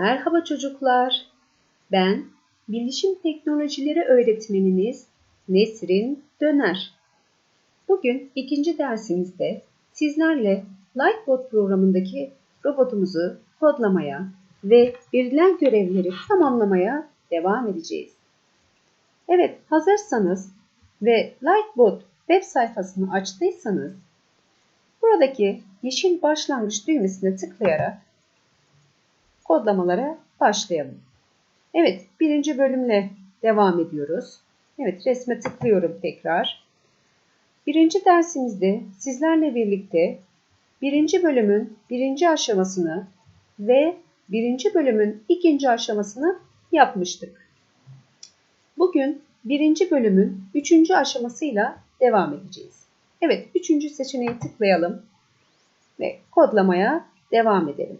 Merhaba çocuklar. Ben Bilişim Teknolojileri öğretmeniniz Nesrin Döner. Bugün ikinci dersimizde sizlerle Lightbot programındaki robotumuzu kodlamaya ve verilen görevleri tamamlamaya devam edeceğiz. Evet, hazırsanız ve Lightbot web sayfasını açtıysanız buradaki yeşil başlangıç düğmesine tıklayarak kodlamalara başlayalım. Evet, birinci bölümle devam ediyoruz. Evet, resme tıklıyorum tekrar. Birinci dersimizde sizlerle birlikte birinci bölümün birinci aşamasını ve birinci bölümün ikinci aşamasını yapmıştık. Bugün birinci bölümün üçüncü aşamasıyla devam edeceğiz. Evet, üçüncü seçeneği tıklayalım ve kodlamaya devam edelim.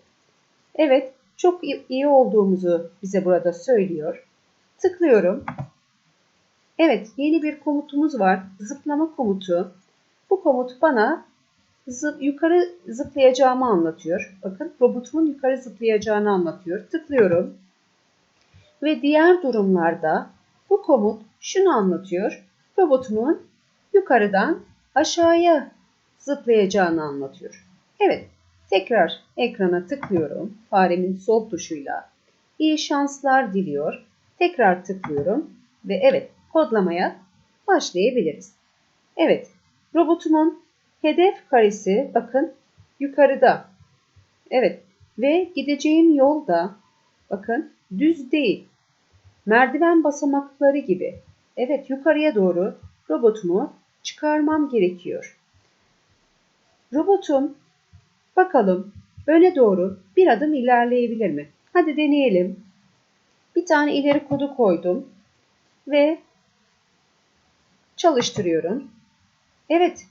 Evet, çok iyi olduğumuzu bize burada söylüyor. Tıklıyorum. Evet, yeni bir komutumuz var. Zıplama komutu. Bu komut bana zıp, yukarı zıplayacağımı anlatıyor. Bakın robotumun yukarı zıplayacağını anlatıyor. Tıklıyorum. Ve diğer durumlarda bu komut şunu anlatıyor. Robotumun yukarıdan aşağıya zıplayacağını anlatıyor. Evet, tekrar ekrana tıklıyorum faremin sol tuşuyla. İyi şanslar diliyor. Tekrar tıklıyorum ve evet kodlamaya başlayabiliriz. Evet, robotumun hedef karesi bakın yukarıda. Evet ve gideceğim yol da bakın düz değil. Merdiven basamakları gibi. Evet yukarıya doğru robotumu çıkarmam gerekiyor. Robotum bakalım öne doğru bir adım ilerleyebilir mi? Hadi deneyelim. Bir tane ileri kodu koydum ve çalıştırıyorum. Evet.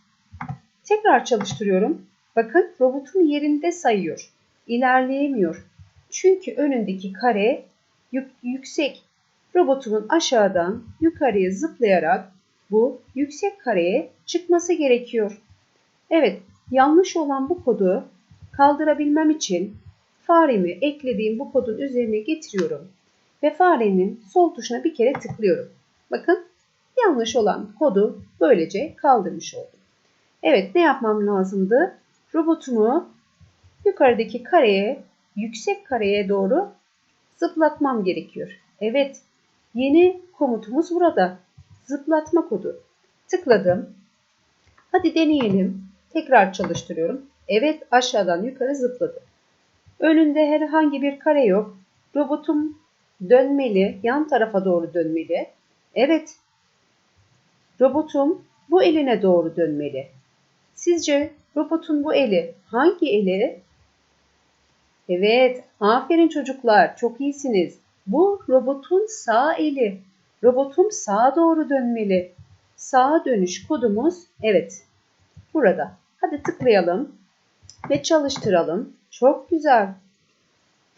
Tekrar çalıştırıyorum. Bakın robotum yerinde sayıyor. İlerleyemiyor. Çünkü önündeki kare yük, yüksek. Robotumun aşağıdan yukarıya zıplayarak bu yüksek kareye çıkması gerekiyor. Evet, yanlış olan bu kodu kaldırabilmem için faremi eklediğim bu kodun üzerine getiriyorum ve farenin sol tuşuna bir kere tıklıyorum. Bakın yanlış olan kodu böylece kaldırmış oldum. Evet ne yapmam lazımdı? Robotumu yukarıdaki kareye, yüksek kareye doğru zıplatmam gerekiyor. Evet yeni komutumuz burada. Zıplatma kodu. Tıkladım. Hadi deneyelim. Tekrar çalıştırıyorum. Evet aşağıdan yukarı zıpladı. Önünde herhangi bir kare yok. Robotum dönmeli, yan tarafa doğru dönmeli. Evet. Robotum bu eline doğru dönmeli. Sizce robotun bu eli hangi eli? Evet, aferin çocuklar, çok iyisiniz. Bu robotun sağ eli. Robotum sağa doğru dönmeli. Sağa dönüş kodumuz evet. Burada. Hadi tıklayalım ve çalıştıralım. Çok güzel.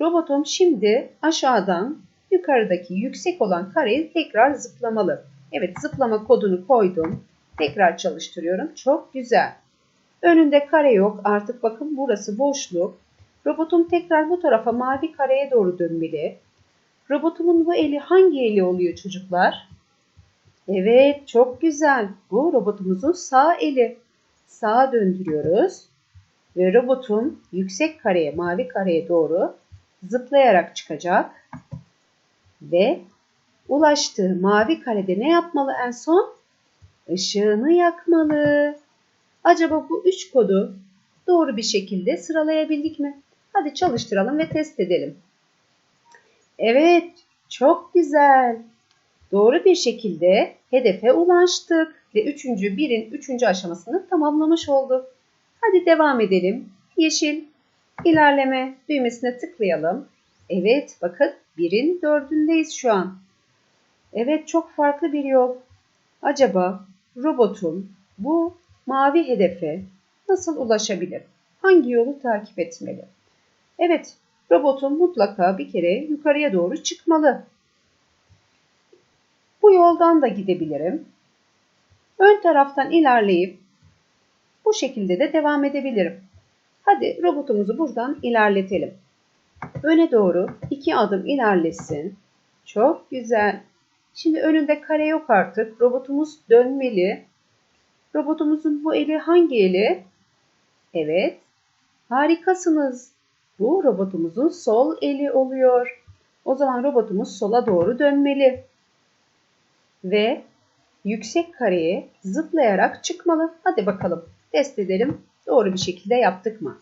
Robotum şimdi aşağıdan yukarıdaki yüksek olan kareyi tekrar zıplamalı. Evet zıplama kodunu koydum. Tekrar çalıştırıyorum. Çok güzel. Önünde kare yok. Artık bakın burası boşluk. Robotum tekrar bu tarafa mavi kareye doğru dönmeli. Robotumun bu eli hangi eli oluyor çocuklar? Evet çok güzel. Bu robotumuzun sağ eli. Sağa döndürüyoruz. Ve robotum yüksek kareye, mavi kareye doğru zıplayarak çıkacak. Ve ulaştığı mavi karede ne yapmalı en son? Işığını yakmalı. Acaba bu üç kodu doğru bir şekilde sıralayabildik mi? Hadi çalıştıralım ve test edelim. Evet, çok güzel. Doğru bir şekilde hedefe ulaştık ve üçüncü birin üçüncü aşamasını tamamlamış olduk. Hadi devam edelim. Yeşil ilerleme düğmesine tıklayalım. Evet bakın birin dördündeyiz şu an. Evet çok farklı bir yol. Acaba robotum bu mavi hedefe nasıl ulaşabilir? Hangi yolu takip etmeli? Evet robotum mutlaka bir kere yukarıya doğru çıkmalı. Bu yoldan da gidebilirim. Ön taraftan ilerleyip bu şekilde de devam edebilirim. Hadi robotumuzu buradan ilerletelim. Öne doğru iki adım ilerlesin. Çok güzel. Şimdi önünde kare yok artık. Robotumuz dönmeli. Robotumuzun bu eli hangi eli? Evet. Harikasınız. Bu robotumuzun sol eli oluyor. O zaman robotumuz sola doğru dönmeli. Ve yüksek kareye zıplayarak çıkmalı. Hadi bakalım test edelim. Doğru bir şekilde yaptık mı?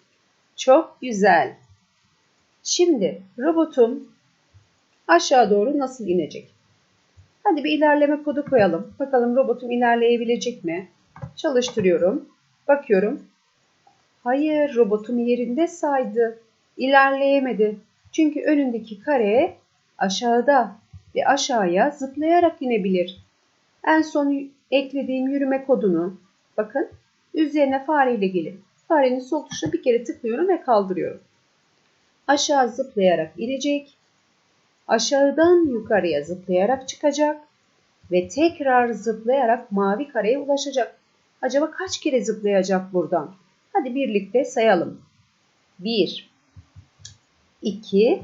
Çok güzel. Şimdi robotum aşağı doğru nasıl inecek? Hadi bir ilerleme kodu koyalım. Bakalım robotum ilerleyebilecek mi? Çalıştırıyorum. Bakıyorum. Hayır, robotum yerinde saydı. İlerleyemedi. Çünkü önündeki kare aşağıda ve aşağıya zıplayarak inebilir. En son eklediğim yürüme kodunu bakın üzerine fareyle gelin. Farenin sol tuşuna bir kere tıklıyorum ve kaldırıyorum. Aşağı zıplayarak inecek. Aşağıdan yukarıya zıplayarak çıkacak ve tekrar zıplayarak mavi kareye ulaşacak. Acaba kaç kere zıplayacak buradan? Hadi birlikte sayalım. 1 2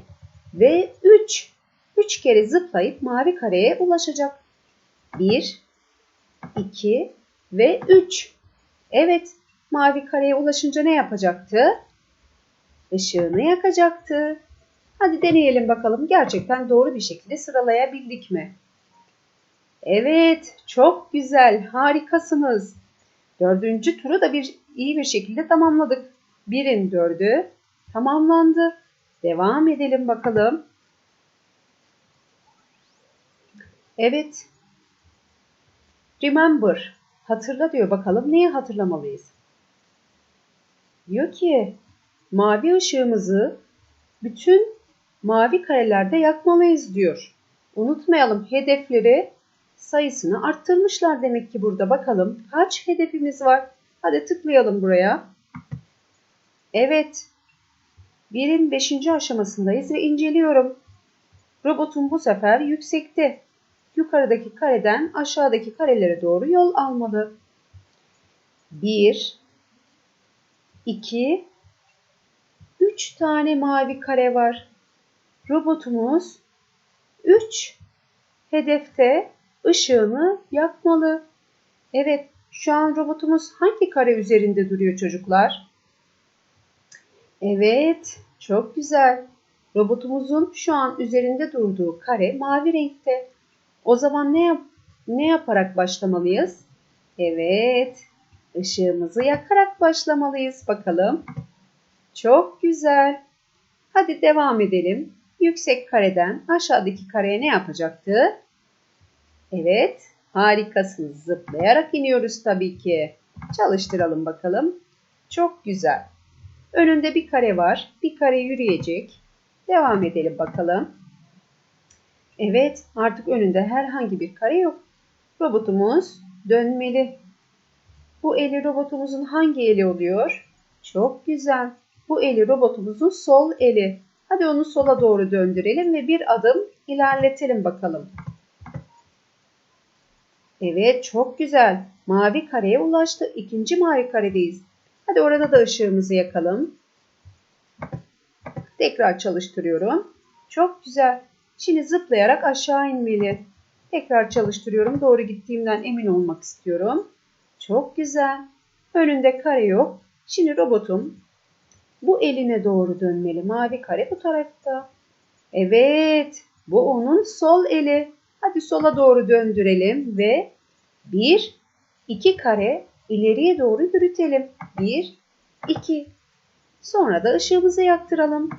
ve 3. 3 kere zıplayıp mavi kareye ulaşacak. 1 2 ve 3. Evet, mavi kareye ulaşınca ne yapacaktı? Işığını yakacaktı. Hadi deneyelim bakalım gerçekten doğru bir şekilde sıralayabildik mi? Evet, çok güzel, harikasınız. Dördüncü turu da bir iyi bir şekilde tamamladık. Birin dördü tamamlandı. Devam edelim bakalım. Evet. Remember. Hatırla diyor bakalım. Neyi hatırlamalıyız? Diyor ki mavi ışığımızı bütün mavi karelerde yakmalıyız diyor. Unutmayalım hedefleri sayısını arttırmışlar demek ki burada. Bakalım kaç hedefimiz var? Hadi tıklayalım buraya. Evet. Birin beşinci aşamasındayız ve inceliyorum. Robotun bu sefer yüksekte. Yukarıdaki kareden aşağıdaki karelere doğru yol almalı. 1 2 3 tane mavi kare var. Robotumuz 3 hedefte ışığını yakmalı. Evet, şu an robotumuz hangi kare üzerinde duruyor çocuklar? Evet, çok güzel. Robotumuzun şu an üzerinde durduğu kare mavi renkte. O zaman ne yap ne yaparak başlamalıyız? Evet, ışığımızı yakarak başlamalıyız. Bakalım. Çok güzel. Hadi devam edelim. Yüksek kareden aşağıdaki kareye ne yapacaktı? Evet, harikasınız. Zıplayarak iniyoruz tabii ki. Çalıştıralım bakalım. Çok güzel. Önünde bir kare var. Bir kare yürüyecek. Devam edelim bakalım. Evet, artık önünde herhangi bir kare yok. Robotumuz dönmeli. Bu eli robotumuzun hangi eli oluyor? Çok güzel. Bu eli robotumuzun sol eli. Hadi onu sola doğru döndürelim ve bir adım ilerletelim bakalım. Evet çok güzel. Mavi kareye ulaştı. İkinci mavi karedeyiz. Hadi orada da ışığımızı yakalım. Tekrar çalıştırıyorum. Çok güzel. Şimdi zıplayarak aşağı inmeli. Tekrar çalıştırıyorum. Doğru gittiğimden emin olmak istiyorum. Çok güzel. Önünde kare yok. Şimdi robotum bu eline doğru dönmeli. Mavi kare bu tarafta. Evet. Bu onun sol eli. Hadi sola doğru döndürelim ve 1, 2 kare ileriye doğru yürütelim. 1, 2. Sonra da ışığımızı yaktıralım.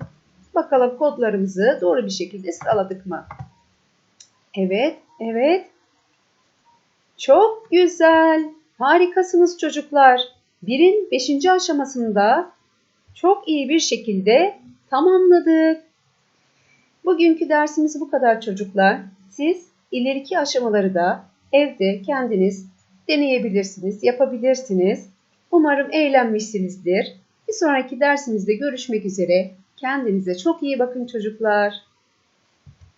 Bakalım kodlarımızı doğru bir şekilde sıraladık mı? Evet, evet. Çok güzel. Harikasınız çocuklar. Birin 5. aşamasında çok iyi bir şekilde tamamladık. Bugünkü dersimiz bu kadar çocuklar. Siz ileriki aşamaları da evde kendiniz deneyebilirsiniz, yapabilirsiniz. Umarım eğlenmişsinizdir. Bir sonraki dersimizde görüşmek üzere. Kendinize çok iyi bakın çocuklar.